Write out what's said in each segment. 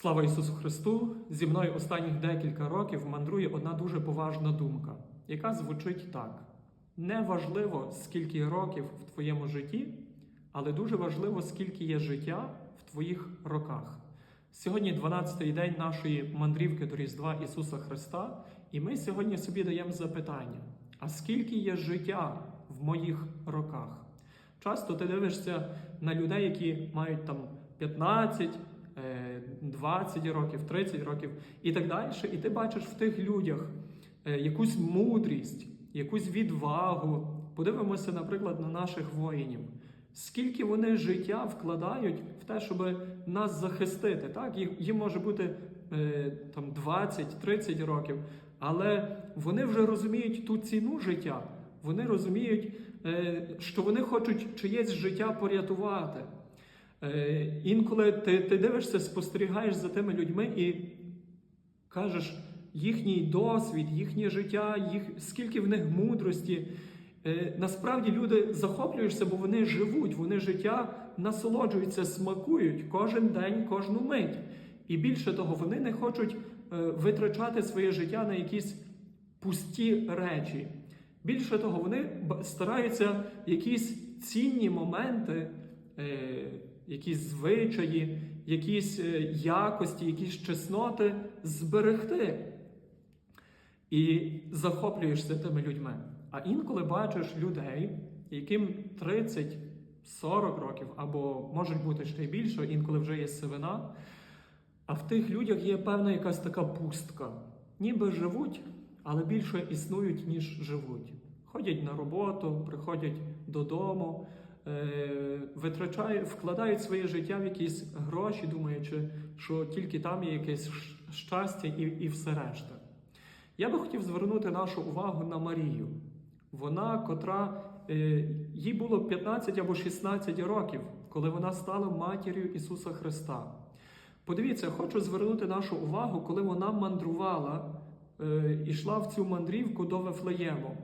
Слава Ісусу Христу! Зі мною останніх декілька років мандрує одна дуже поважна думка, яка звучить так: не важливо, скільки років в твоєму житті, але дуже важливо, скільки є життя в твоїх роках. Сьогодні 12-й день нашої мандрівки до Різдва Ісуса Христа, і ми сьогодні собі даємо запитання: а скільки є життя в моїх роках? Часто ти дивишся на людей, які мають там 15, е, 20 років, 30 років і так далі. І ти бачиш в тих людях е, якусь мудрість, якусь відвагу. Подивимося, наприклад, на наших воїнів. Скільки вони життя вкладають в те, щоб нас захистити. Так? Їм може бути е, там 20-30 років, але вони вже розуміють ту ціну життя. Вони розуміють, е, що вони хочуть чиєсь життя порятувати. Е, Інколи ти, ти дивишся, спостерігаєш за тими людьми і кажеш, їхній досвід, їхнє життя, їх, скільки в них мудрості. Е, Насправді люди захоплюються, бо вони живуть, вони життя насолоджуються, смакують кожен день, кожну мить. І більше того, вони не хочуть е, витрачати своє життя на якісь пусті речі. Більше того, вони стараються якісь цінні моменти, якісь звичаї, якісь е, якості, якісь чесноти зберегти. І захоплюєшся тими людьми. А інколи бачиш людей, яким 30-40 років, або можуть бути ще й більше, інколи вже є сивина. А в тих людях є певна якась така пустка. Ніби живуть, але більше існують, ніж живуть. Ходять на роботу, приходять додому, е, витрачають, вкладають своє життя в якісь гроші, думаючи, що тільки там є якесь щастя і, і все решта. Я би хотів звернути нашу увагу на Марію. Вона, котра е, їй було 15 або 16 років, коли вона стала матір'ю Ісуса Христа. Подивіться, хочу звернути нашу увагу, коли вона мандрувала, е, ішла в цю мандрівку до Вифлеєму.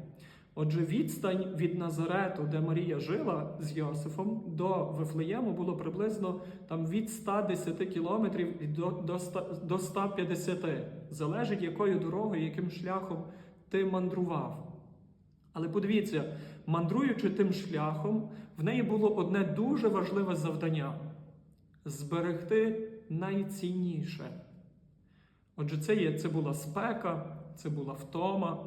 Отже, відстань від Назарету, де Марія жила з Йосифом, до Вифлеєму було приблизно там від 110 кілометрів до, до, до 150, залежить якою дорогою, яким шляхом ти мандрував. Але подивіться, мандруючи тим шляхом, в неї було одне дуже важливе завдання зберегти найцінніше. Отже, це, є, це була спека, це була втома,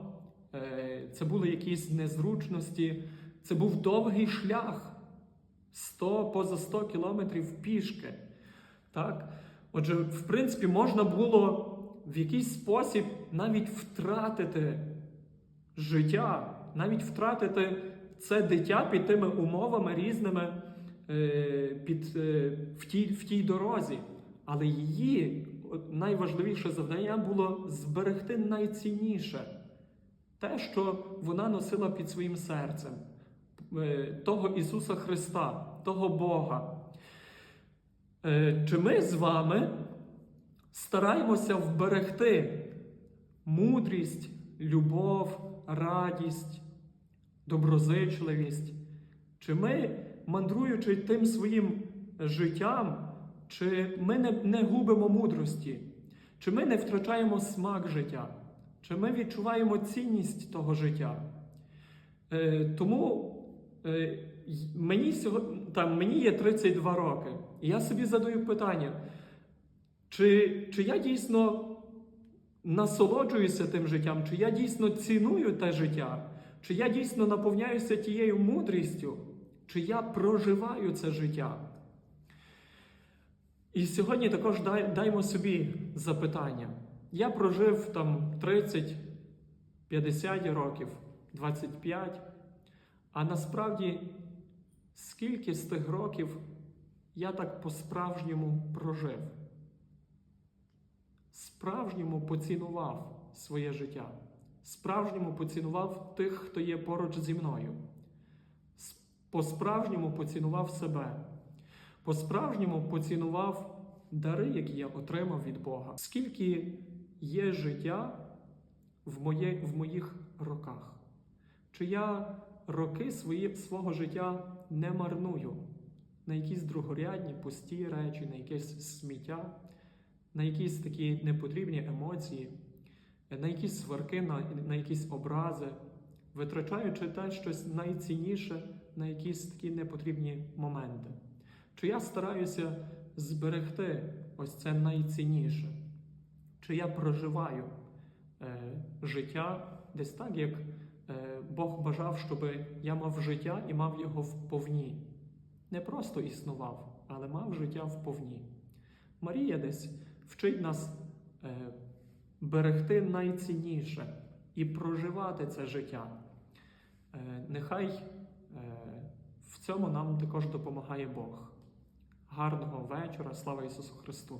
це були якісь незручності, це був довгий шлях 100, поза 100 кілометрів пішки. Так? Отже, в принципі, можна було в якийсь спосіб навіть втратити життя, навіть втратити це дитя під тими умовами різними е, під, е, в, тій, в тій дорозі. Але її найважливіше завдання було зберегти найцінніше те, що вона носила під своїм серцем, е, того Ісуса Христа, того Бога. Е, Чи ми з вами стараємося вберегти мудрість, любов, радість, доброзичливість? Чи ми, мандруючи тим своїм життям, чи ми не, не губимо мудрості? Чи ми не втрачаємо смак життя? Чи ми відчуваємо цінність того життя? Е, тому е, мені, там, мені є 32 роки, і я собі задаю питання, чи, чи я дійсно насолоджуюся тим життям, чи я дійсно ціную те життя, чи я дійсно наповняюся тією мудрістю, чи я проживаю це життя? І сьогодні також дай, даймо собі запитання. Я прожив там 30, 50 років, 25, а насправді скільки з тих років я так по-справжньому прожив? Справжньому поцінував своє життя, справжньому поцінував тих, хто є поруч зі мною, по-справжньому поцінував себе, по-справжньому поцінував дари, які я отримав від Бога. Скільки є життя в, моє, в моїх роках? Чи я роки свої, свого життя не марную на якісь другорядні, пусті речі, на якесь сміття, на якісь такі непотрібні емоції, на якісь сварки, на, на якісь образи, витрачаючи те щось найцінніше на якісь такі непотрібні моменти. Чи я стараюся зберегти ось це найцінніше? Чи я проживаю е, життя десь так, як е, Бог бажав, щоб я мав життя і мав його вповні? Не просто існував, але мав життя вповні. Марія десь вчить нас е, берегти найцінніше і проживати це життя. Е, нехай е, в цьому нам також допомагає Бог. Гарного вечора, слава Ісусу Христу!